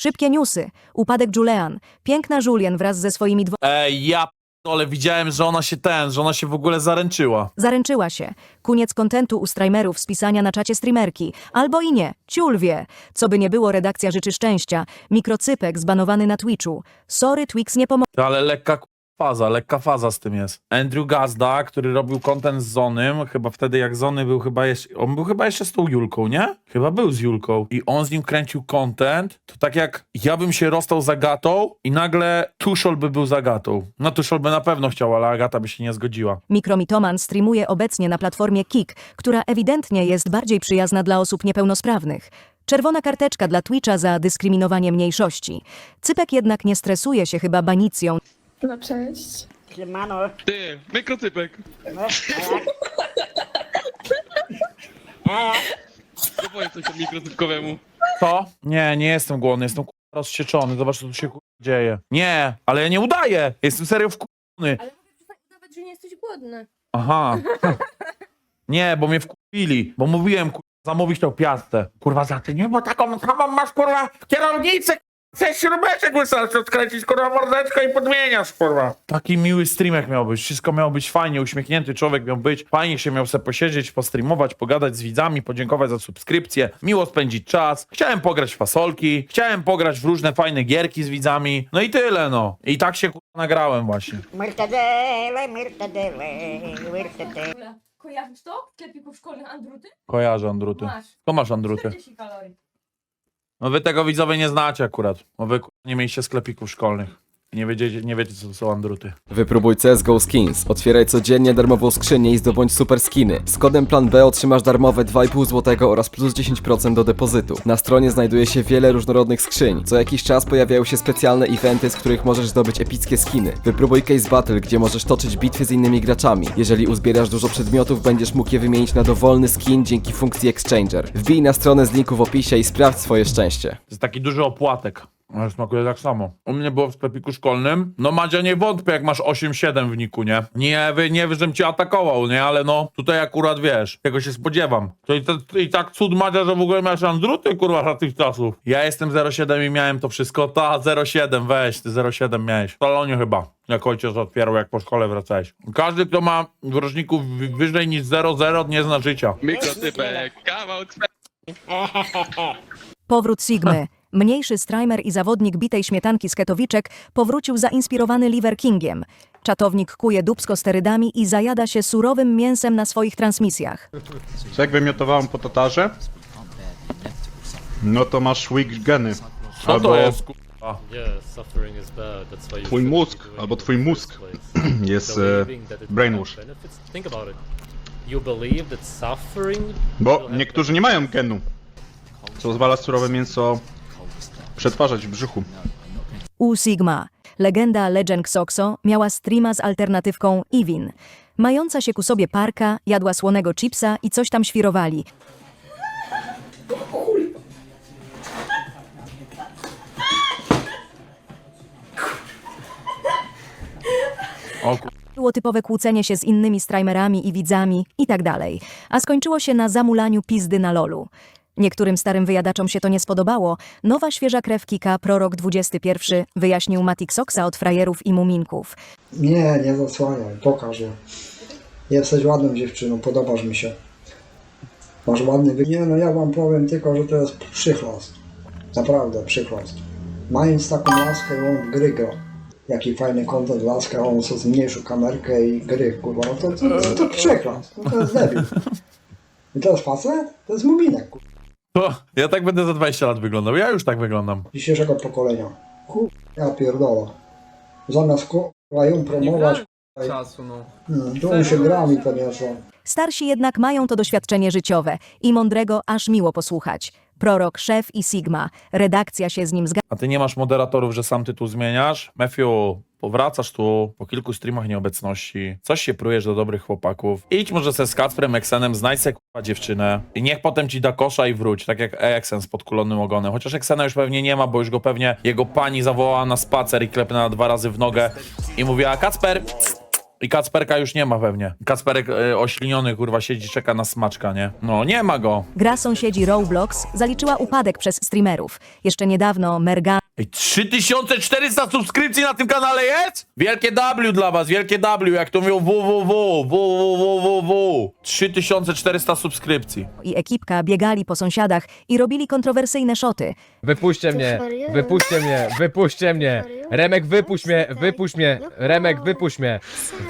Szybkie newsy. Upadek Julian. Piękna Julien wraz ze swoimi dwoma Ej, ja ale widziałem, że ona się ten, że ona się w ogóle zaręczyła. Zaręczyła się. Koniec kontentu u streamerów z pisania na czacie streamerki. Albo i nie. Ciul wie. Co by nie było, redakcja życzy szczęścia. Mikrocypek zbanowany na Twitchu. Sorry, Twix nie pomoże. Ale lekka k- faza, lekka faza z tym jest. Andrew Gazda, który robił content z Zonym, chyba wtedy jak Zony był chyba jeszcze, on był chyba jeszcze z tą Julką, nie? Chyba był z Julką. I on z nim kręcił content, to tak jak ja bym się rozstał z Agatą i nagle Tuszol by był z Agatą. No Tuszol by na pewno chciał, ale Agata by się nie zgodziła. Mikromitoman streamuje obecnie na platformie Kik, która ewidentnie jest bardziej przyjazna dla osób niepełnosprawnych. Czerwona karteczka dla Twitcha za dyskryminowanie mniejszości. Cypek jednak nie stresuje się chyba banicją. No cześć. Siemano. Ty, mikrocypek. No, a jak? A? Nie powiedz coś o mikrocypkowemu. Co? Nie, nie jestem głodny, jestem k***a, rozścieczony, zobacz co tu się k***a, dzieje. Nie, ale ja nie udaję, jestem serio wkurzony. Ale nawet, że nie jesteś głodny. Aha. Nie, bo mnie wkurwili, bo mówiłem, kurwa, zamówić tą piastę. Kurwa, za ty nie, bo taką samą masz, kurwa, kierownicę, Sześć śrubeczek wystarczy odkręcić, kurwa, mordeczko i podmieniasz, kurwa. Taki miły streamek miał być, wszystko miało być fajnie, uśmiechnięty człowiek miał być, fajnie się miał sobie posiedzieć, postreamować, pogadać z widzami, podziękować za subskrypcję, miło spędzić czas. Chciałem pograć w fasolki, chciałem pograć w różne fajne gierki z widzami, no i tyle, no. I tak się, kurwa, nagrałem właśnie. Mortadele. W ogóle kojarzysz to? W sklepiku szkolnych Andruty? Kojarzę Andruty. Masz. To masz Andruty. 40 kalorii. No wy tego widzowie nie znacie akurat, bo wy nie mieliście sklepików szkolnych. Nie wiecie, nie wiecie co to są andruty. Wypróbuj CSGO Skins. Otwieraj codziennie darmową skrzynię i zdobądź super skiny. Z kodem plan B otrzymasz darmowe 2,5 zł oraz plus 10% do depozytu. Na stronie znajduje się wiele różnorodnych skrzyń. Co jakiś czas pojawiają się specjalne eventy, z których możesz zdobyć epickie skiny. Wypróbuj Case Battle, gdzie możesz toczyć bitwy z innymi graczami. Jeżeli uzbierasz dużo przedmiotów, będziesz mógł je wymienić na dowolny skin dzięki funkcji Exchanger. Wbij na stronę z linku w opisie i sprawdź swoje szczęście. To jest taki duży opłatek. Ale smakuje tak samo. U mnie było w sklepiku szkolnym. No Madzia nie wątpię, jak masz 8-7 w niku, nie? Nie, wy, nie, żebym cię atakował, nie? Ale no, tutaj akurat wiesz, tego się spodziewam. To i, to, i tak cud Madzia, że w ogóle masz andruty, kurwa, za tych czasów. Ja jestem 0,7 i miałem to wszystko. Ta 0,7, weź, ty 0,7 miałeś. W salonie chyba. Jak ojciec otwierał, jak po szkole wracałeś. Każdy, kto ma w roczniku wyżej niż 0,0 nie zna życia. Mikrocypek, kawał. Powrót Sigmy. Mniejszy streamer i zawodnik bitej śmietanki z Ketowiczek powrócił zainspirowany Liver Kingiem. Czatownik kuje dubsko sterydami i zajada się surowym mięsem na swoich transmisjach. Co jak wymiotowałem po tatarze? No to masz weak geny. Co Albo to jest, kurwa? Twój mózg, albo twój mózg jest e, brainwash. Bo niektórzy nie mają genu. Co pozwala surowe mięso przetwarzać w brzuchu. U Sigma. Legenda Legend Xoxo miała streama z alternatywką Iwin. Mająca się ku sobie parka, jadła słonego chipsa i coś tam świrowali. O kur... Było typowe kłócenie się z innymi streamerami i widzami i tak dalej. A skończyło się na zamulaniu pizdy na lolu. Niektórym starym wyjadaczom się to nie spodobało. Nowa świeża krew Kika, prorok XXI, wyjaśnił Matik Soxa od frajerów i muminków. Nie, nie zasłaniaj, pokaż je. Jesteś ładną dziewczyną, podobasz mi się. Masz ładny wy... Nie no, ja wam powiem tylko, że to jest przychlost. Naprawdę, przychlost. Mając taką laskę, on gry gra. Jaki fajny content, laska, on sobie zmniejszył kamerkę i gry, kurwa, no to, to, to, to przychlost, no to jest debil. I to jest facet? To jest muminek, kurwa, To, ja tak będę za 20 lat wyglądał, ja już tak wyglądam. dzisiejszego pokolenia. Kurwa, ja pierdolę. Zamiast kurwa ją promować, czasu, no. hmm, to on się grami podniosą. Starsi jednak mają to doświadczenie życiowe i mądrego aż miło posłuchać. Prorok, szef i Sigma. Redakcja się z nim zgadza. A ty nie masz moderatorów, że sam tytuł zmieniasz? Matthew, powracasz tu po kilku streamach nieobecności. Coś się prujesz do dobrych chłopaków. Idź może se z Kacprem, Eksenem, znajdź se kurwa dziewczynę. I niech potem ci da kosza i wróć, tak jak Eksen z podkulonym ogonem. Chociaż Eksena już pewnie nie ma, bo już go pewnie jego pani zawołała na spacer i klepnęła dwa razy w nogę. I mówiła, Kacper, I Kacperka już nie ma pewnie. Kacperek e, ośliniony, kurwa, siedzi, czeka na smaczka, nie? No, nie ma go. Gra sąsiedzi Roblox zaliczyła upadek przez streamerów. Jeszcze niedawno Mergan Ej, 3400 subskrypcji na tym kanale jest? Wielkie W dla was, wielkie W, jak to mówią www, www, 3400 subskrypcji. i ekipka biegali po sąsiadach i robili kontrowersyjne szoty. Wypuśćcie mnie, wypuśćcie mnie, wypuśćcie mnie. Remek, wypuść mnie, wypuść mnie. Remek, wypuść mnie.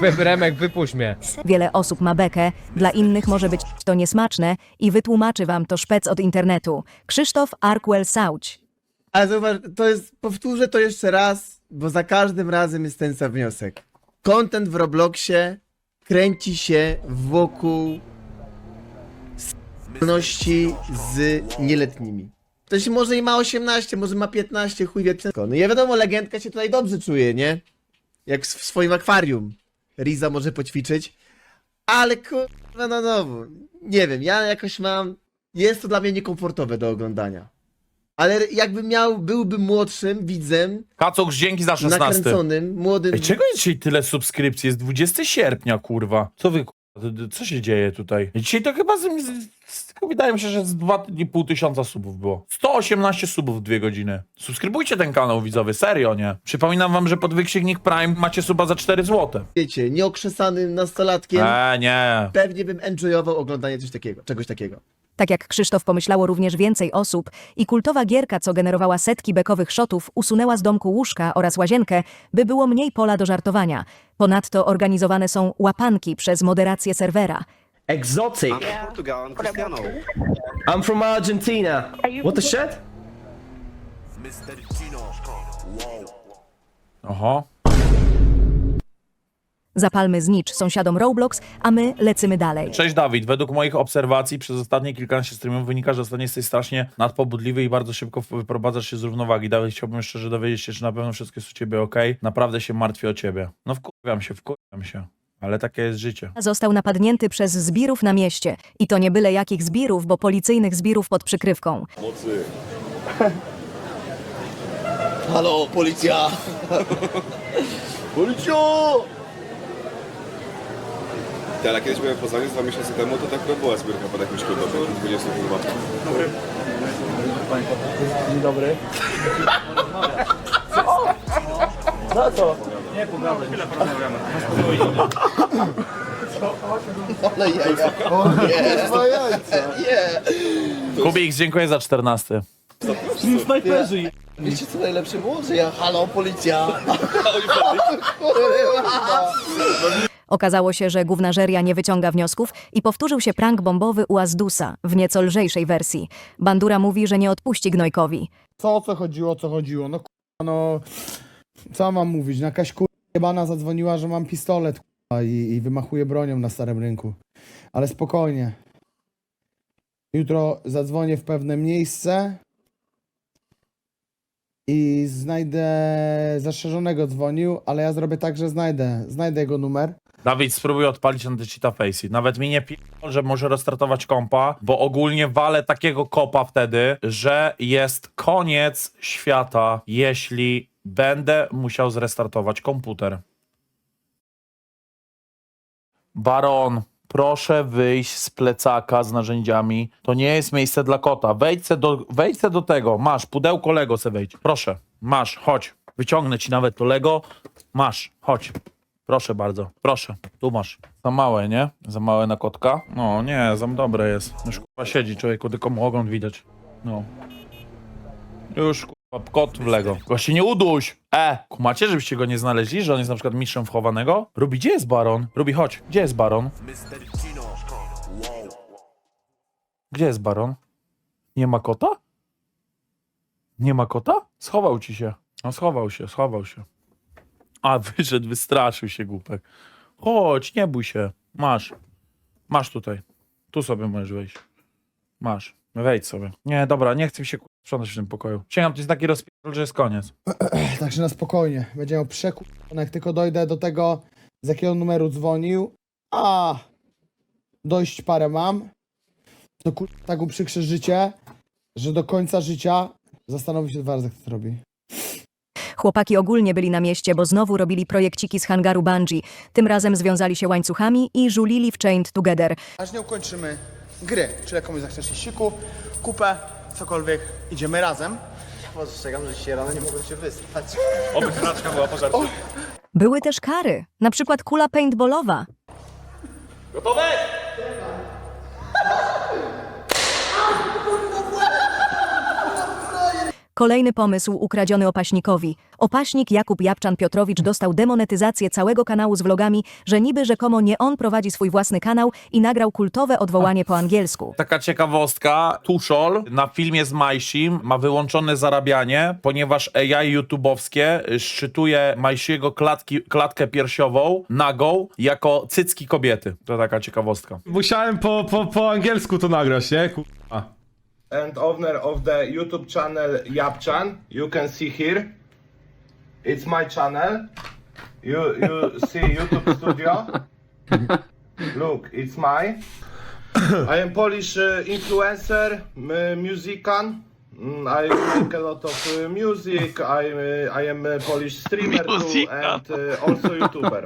Wy, Remek, wypuść mnie. Wiele osób ma bekę, dla innych może być to niesmaczne i wytłumaczy wam to szpec od internetu. Krzysztof Arkwell Sauć. Ale zauważ, to jest, powtórzę to jeszcze raz, bo za każdym razem jest ten sam wniosek. Content w Robloxie kręci się wokół spolności z nieletnimi. Ktoś może i ma 18, może ma 15, chuj wie. No i wiadomo, legendka się tutaj dobrze czuje, nie? Jak w swoim akwarium. Riza może poćwiczyć. Ale kurwa, no znowu, nie wiem, ja jakoś mam... Jest to dla mnie niekomfortowe do oglądania. Ale jakby miał, byłby młodszym widzem, Kacok, dzięki za 16. nakręconym, młodym... Ej, czego jest dzisiaj tyle subskrypcji? Jest 20 sierpnia, kurwa. Co wy, kurwa, d- d- co się dzieje tutaj? Dzisiaj to chyba, z, z, z, wydaje mi się, że z 2,5 tysiąca subów było. 118 subów w dwie godziny. Subskrybujcie ten kanał, widzowie, serio, nie? Przypominam wam, że pod wykrzyknik Prime macie suba za 4 zł. wiecie, nieokrzesanym nastolatkiem, Eee, nie. pewnie bym enjoyował oglądanie coś takiego, czegoś takiego. Tak jak Krzysztof pomyślało również więcej osób i kultowa gierka, co generowała setki bekowych szotów, usunęła z domku łóżka oraz łazienkę, by było mniej pola do żartowania. Ponadto organizowane są łapanki przez moderację serwera. Exotic. I'm from Argentina. What the shit? Oho. Zapalmy znicz sąsiadom Roblox, a my lecymy dalej. Cześć Dawid, według moich obserwacji przez ostatnie kilkanaście streamów wynika, że ostatnio jesteś strasznie nadpobudliwy i bardzo szybko wyprowadzasz się z równowagi. Dawid, chciałbym szczerze dowiedzieć się, czy na pewno wszystko jest u ciebie ok. Naprawdę się martwię o ciebie. No wkurwiam się, wkurwiam się. Ale takie jest życie. Został napadnięty przez zbirów na mieście. I to nie byle jakich zbirów, bo policyjnych zbirów pod przykrywką. Halo, policja! Policjo! Ale kiedyś byłem w Poznaniu dwa miesiące temu, to tak była zbiórka pod jakimś klubem, 20 chyba. Ale jaja. O nie, o jajca. Nie. Kubik, dziękuję za 14. Wiecie co najlepsze było? Że ja, halo, policja! Kurwa. Okazało się, że gównażeria nie wyciąga wniosków i powtórzył się prank bombowy u Azdusa w nieco lżejszej wersji. Bandura mówi, że nie odpuści Gnojkowi. Co o co chodziło, co chodziło? No kurwa, no... Co mam mówić? No jakaś jebana zadzwoniła, że mam pistolet kurwa, i, i wymachuje bronią na starym rynku. Ale spokojnie. Jutro zadzwonię w pewne miejsce i znajdę... Zastrzeżonego dzwonił, ale ja zrobię tak, że znajdę. Znajdę jego numer. Dawid, spróbuj odpalić Antycheata Facey. Nawet mi nie pi... że może restartować kompa, bo ogólnie walę takiego kopa wtedy, że jest koniec świata, jeśli będę musiał zrestartować komputer. Baron, proszę wyjść z plecaka z narzędziami. To nie jest miejsce dla kota. Wejdź do, wejdź do tego. Masz, pudełko Lego se wejdź. Proszę, masz, chodź. Wyciągnę ci nawet to Lego. Masz, chodź. Proszę bardzo, proszę, tu masz. Za małe, nie? Za małe na kotka? No nie, za dobre jest. Już kurwa siedzi człowieku, tylko mu ogon widać. No. Już kurwa, kot w Lego. Właśnie nie uduś! E! Kumacie, żebyście go nie znaleźli, że on jest na przykład mistrzem wchowanego? Rubi, gdzie jest Baron? Rubi, chodź. Gdzie jest Baron? Gdzie jest Baron? Nie ma kota? Nie ma kota? Schował ci się. No schował się, schował się. A, wyszedł, wystraszył się głupek. Chodź, nie bój się. Masz. Masz tutaj. Tu sobie możesz wejść. Masz. Wejdź sobie. Nie, dobra, nie chcę się ku- sprzątać w tym pokoju. Sięgam, to jest taki rozpierdol, że jest koniec. Także na spokojnie. Będzie miał przeku... Jak tylko dojdę do tego, z jakiego numeru dzwonił. A, dość parę mam. To kur... tak uprzykrzę życie, że do końca życia zastanowi się dwa razy, jak to robi. Chłopaki ogólnie byli na mieście, bo znowu robili projekciki z hangaru Bungie. Tym razem związali się łańcuchami i żulili w Chained Together. Aż nie ukończymy gry. Czy jak komuś zachcesz siku, kupę, cokolwiek, idziemy razem. Postrzegam, że dzisiaj rano nie mogłem się wyspać. Oby kraczka była pożarcie. Były też kary, na przykład kula paintballowa. Kolejny pomysł ukradziony opaśnikowi. Opaśnik Jakub Japczan Piotrowicz dostał demonetyzację całego kanału z vlogami, że niby rzekomo nie on prowadzi swój własny kanał i nagrał kultowe odwołanie po angielsku. Taka ciekawostka, Tuszol na filmie z Majsim ma wyłączone zarabianie, ponieważ AI YouTube'owskie y, szczytuje Majsiego klatki, klatkę piersiową nagą jako cycki kobiety. To taka ciekawostka. Musiałem po, po, po angielsku to nagrać, nie? Kurwa. And owner of the YouTube channel Yapchan, you can see here. It's my channel. You you see YouTube studio. Look, it's my. I am Polish uh, influencer, m- musician. Mm, I make a lot of uh, music. I uh, I am a Polish streamer too, and uh, also YouTuber.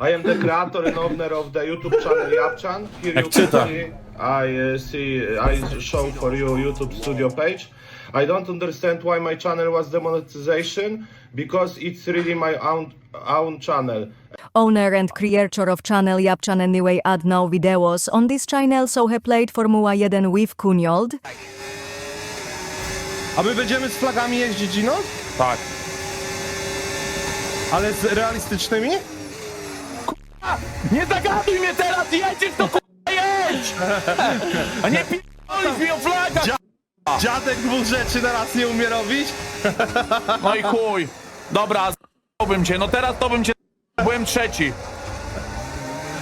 I am the creator and owner of the YouTube channel Yapchan. Here Jak you can czyta. see. I uh, see. I show for you YouTube studio page. I don't understand why my channel was demonetization because it's really my own own channel. Owner and creator of channel Japczan Anyway add now videos on this channel so he played Formuła 1 with Kuniold. A my będziemy z flagami jeździć, no? Tak. Ale z realistycznymi? Nie zagaduj mnie teraz, jedziesz to k***a jedź! A nie p***olisz mi o flagach! Dziadek dwóch rzeczy na raz nie umie robić? No i chuj. Dobra, z***ałbym cię, no teraz to bym cię byłem trzeci.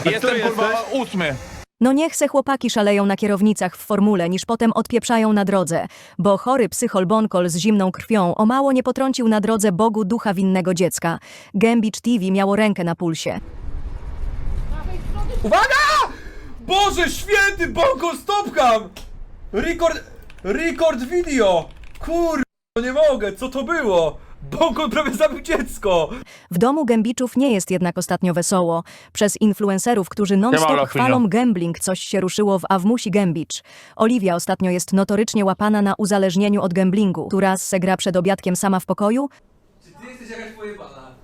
Jestem kurwa ósmy. No niech se chłopaki szaleją na kierownicach w formule, niż potem odpieprzają na drodze, bo chory psychol Bonkol z zimną krwią o mało nie potrącił na drodze Bogu ducha winnego dziecka. Gambit TV miało rękę na pulsie. Uwaga! Boże święty, Bonko, stopkam! Record, record video! Kur... nie mogę, co to było? Bonko prawie zabił dziecko! W domu gębiczów nie jest jednak ostatnio wesoło. Przez influencerów, którzy non-stop chwalą gambling, coś się ruszyło w Awmusi Gębicz. Oliwia ostatnio jest notorycznie łapana na uzależnieniu od gamblingu. Która se gra przed obiadkiem sama w pokoju, Czy ty jesteś jakaś pojebana?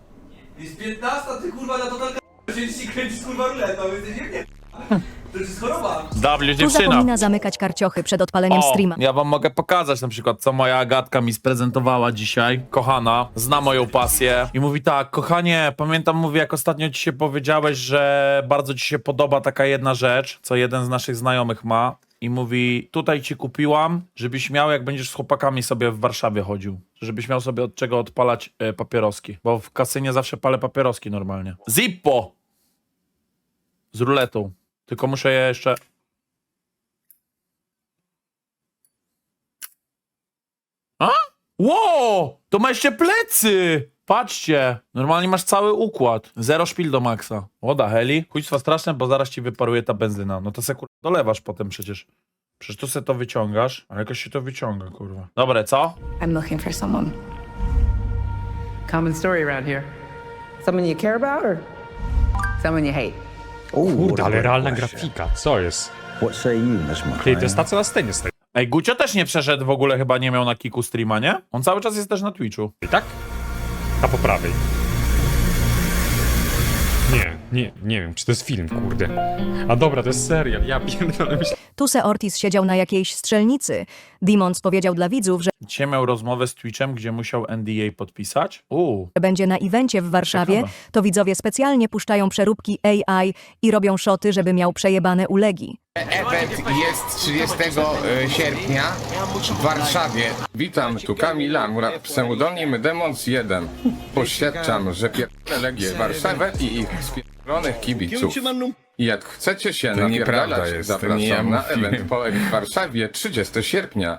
Jest 15, ty kurwa na totalkę siedzisz i kręcisz kurwa ruletą, jesteś nie To jest choroba. W tu dziewczyna. zapomina zamykać karciochy przed odpaleniem O, streama. ja wam mogę pokazać na przykład, co moja Agatka mi sprezentowała dzisiaj. Kochana, zna moją pasję i mówi tak, kochanie, pamiętam, mówi, jak ostatnio ci się powiedziałeś, że bardzo ci się podoba taka jedna rzecz, co jeden z naszych znajomych ma. I mówi, tutaj ci kupiłam, żebyś miał, jak będziesz z chłopakami sobie w Warszawie chodził. Żebyś miał sobie od czego odpalać e, papieroski. Bo w kasynie zawsze palę papieroski normalnie. Zippo! Z ruletą. Tylko muszę je jeszcze A? Ło! To ma jeszcze plecy! Patrzcie, normalnie masz cały układ. Zero szpil do maksa. Oda heli. Chujstwa straszne, bo zaraz ci wyparuje ta benzyna. No to se kur... dolewasz potem przecież. Przecież tu se to wyciągasz, a jakoś się to wyciąga, kurwa. Dobre, co? I'm looking for someone. Common story around here. Someone you care about or someone you hate? Kurde, ale realna grafika, co jest? Ty, to jest ta, co na scenie stoi, Ej, Gucio też nie przeszedł, w ogóle chyba nie miał na kiku streama, nie? On cały czas jest też na Twitchu. tak? Ta po prawej. Nie, nie, wiem, czy to jest film, kurde. A dobra, to jest serial, ja pierdolę, myślę... Tu se Ortiz siedział na jakiejś strzelnicy. Demons powiedział dla widzów, że Dzisiaj miał rozmowę z Twitchem, gdzie musiał NDA podpisać. Uuu, będzie na evencie w Warszawie, Ciekawe. to widzowie specjalnie puszczają przeróbki AI i robią szoty, żeby miał przejebane ulegi. Event jest 30 sierpnia w Warszawie. Witam, tu Kamil Lamura, pseudonim Demons 1. Poświadczam, że pierdolę Legię Warszawę i ich spierdolonych kibiców. Jak chcecie się napierdalać, zapraszam na event Poek w Warszawie 30 sierpnia.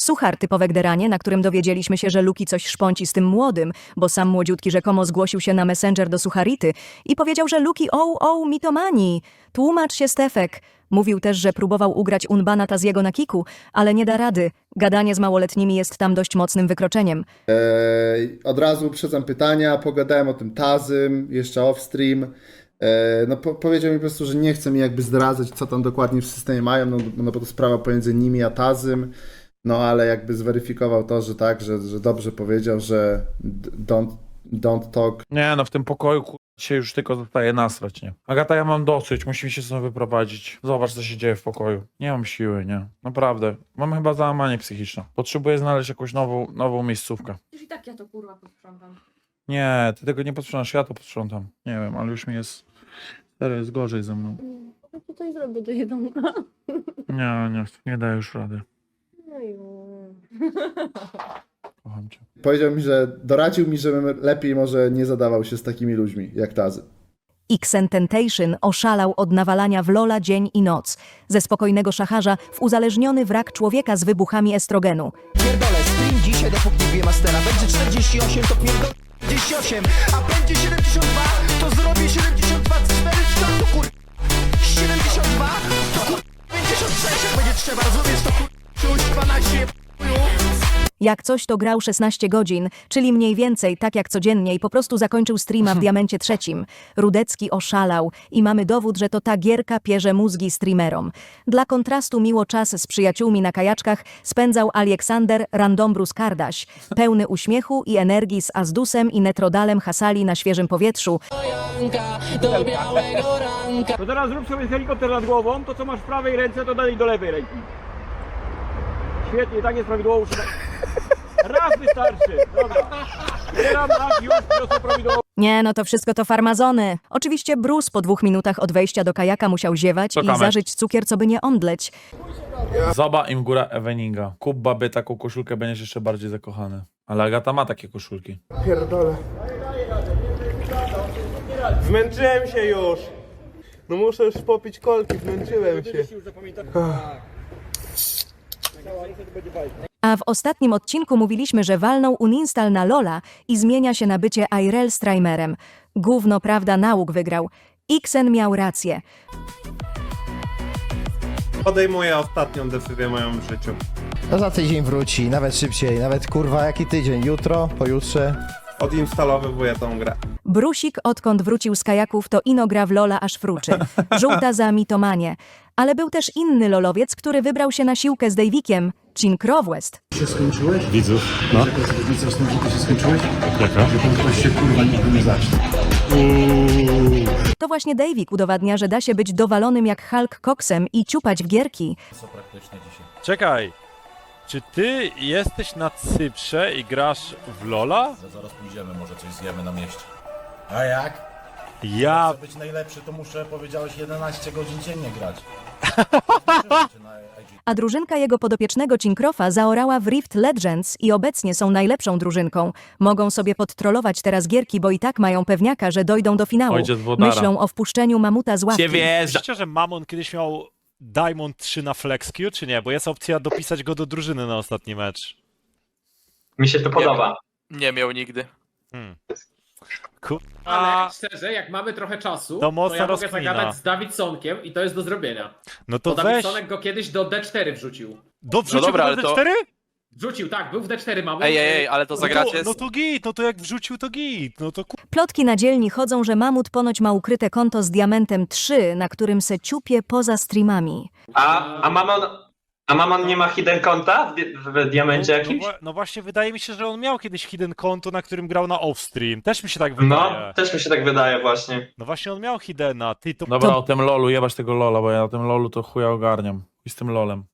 Suchar typowe gderanie, na którym dowiedzieliśmy się, że Luki coś szpąci z tym młodym, bo sam młodziutki rzekomo zgłosił się na Messenger do Sucharity i powiedział, że Luki o, o, mitomani. Tłumacz się Stefek. Mówił też, że próbował ugrać Unbana Taziego na kiku, ale nie da rady. Gadanie z małoletnimi jest tam dość mocnym wykroczeniem. Eee, od razu uprzedzam pytania, pogadałem o tym Tazym, jeszcze off-stream. Eee, no po, powiedział mi po prostu, że nie chce mi jakby zdradzać, co tam dokładnie w systemie mają, no, no bo to sprawa pomiędzy nimi a Tazym. No ale jakby zweryfikował to, że tak, że, że dobrze powiedział, że don't, don't talk Nie no, w tym pokoju. Się już tylko zostaje nasrać, nie? Agata, ja mam dosyć, musimy się stąd wyprowadzić. Zobacz, co się dzieje w pokoju. Nie mam siły, nie? Naprawdę. Mam chyba załamanie psychiczne. Potrzebuję znaleźć jakąś nową, nową miejscówkę. Już i tak ja to kurwa posprzątam. Nie, ty tego nie posprzątasz, ja to posprzątam. Nie wiem, ale już mi jest... Serio, jest gorzej ze mną. Ja tutaj zrobię do jedzonka. Nie, nie, nie daję już rady. No i... Kocham cię. Powiedział mi, że doradził mi, żebym lepiej może nie zadawał się z takimi ludźmi jak Tazy. Xententation oszalał od nawalania w Lola dzień i noc. Ze spokojnego szacharza w uzależniony wrak człowieka z wybuchami estrogenu. Pierdolę, stream dzisiaj dopóki dwie mastera Będzie 48 to pierdolę 48 A będzie 72 to zrobię 72 4 to kur... 72 to kur... 56 jak będzie trzeba rozumiesz to kur... 12 Jak coś to grał 16 godzin, czyli mniej więcej tak jak codziennie i po prostu zakończył streama w Diamencie trzecim. Rudecki oszalał i mamy dowód, że to ta gierka pierze mózgi streamerom. Dla kontrastu miło czas z przyjaciółmi na kajaczkach spędzał Aleksander Randombrus Kardaś. Pełny uśmiechu i energii z Azdusem i Netrodalem hasali na świeżym powietrzu. To teraz zrób sobie helikopter nad głową, to co masz w prawej ręce, to dalej do lewej ręki. Świetnie, tak jest prawidłowo. Raz wystarczy, dobra. Zbieram raz już, prosto prawidłowo. Nie, no to wszystko to farmazony. Oczywiście Bruce po dwóch minutach od wejścia do kajaka musiał ziewać Czekamy. i zażyć cukier, co by nie omdleć. Zoba im góra Eveninga. Kup babie taką koszulkę, będziesz jeszcze bardziej zakochany. Ale Agata ma takie koszulki. Pierdolę. Zmęczyłem się już. No muszę już popić kolki, zmęczyłem się. A w ostatnim odcinku mówiliśmy, że walnął uninstall na Lola i zmienia się na bycie IRL streamerem. Gówno prawda nauk wygrał. Xen miał rację. Podejmuję ostatnią decyzję moją w życiu. No za tydzień wróci, nawet szybciej, nawet kurwa jaki tydzień, jutro, pojutrze Odinstalowywuję tą grę. Brusik, odkąd wrócił z kajaków, to ino gra w Lola aż fruczy. Żółta za mitomanie. Ale był też inny lolowiec, który wybrał się na siłkę z Davikiem, Chin Crowest. Się skończyłeś? Widzów. No. Jaka jest różnica z tym, że ty się skończyłeś? Jaka? Że ten ktoś się kurwa nigdy nie zacznie. To właśnie Davik udowadnia, że da się być dowalonym jak Hulk Coxem i ciupać w gierki. Czekaj, czy ty jesteś na Cyprze i grasz w Lola? Zaraz pójdziemy, może coś zjemy na mieście. A jak? Ja... być najlepszy, to muszę, powiedziałeś, 11 godzin dziennie grać. A drużynka jego podopiecznego Cinkrofa zaorała w Rift Legends i obecnie są najlepszą drużynką. Mogą sobie podtrolować teraz gierki, bo i tak mają pewniaka, że dojdą do finału. Ojciec Włodara. Myślą o wpuszczeniu mamuta z ławki. Wierzę. Myślicie, że Mamon kiedyś miał Diamond 3 na FlexQ, czy nie? Bo jest opcja dopisać go do drużyny na ostatni mecz. Mi się to podoba. Nie miał nigdy. Hmm. Ale szczerze, jak mamy trochę czasu, To mocna ja mogę rozkmina. zagadać z Davidsonkiem i to jest do zrobienia. No to weź... go kiedyś do D4 wrzucił. Do wrzucił dobra, do ale to- D4? Wrzucił, tak, był w D4 mały. ale to No to, no to git, no to jak wrzucił to git, no to ku... Plotki na dzielni chodzą, że mamut ponoć ma ukryte konto z diamentem 3, na którym se ciupie poza streamami. A, a Mamon, a Mamon nie ma hidden konta w, w diamencie No, wa- no właśnie wydaje mi się, że on miał kiedyś hidden konto, na którym grał na offstream. Też mi się tak wydaje. też mi się tak wydaje właśnie. No właśnie on miał hiddena, ty to... Dobra, o tym lolu, jebać tego lola, bo ja na tym lolu to chuja ogarniam. I z tym lolem.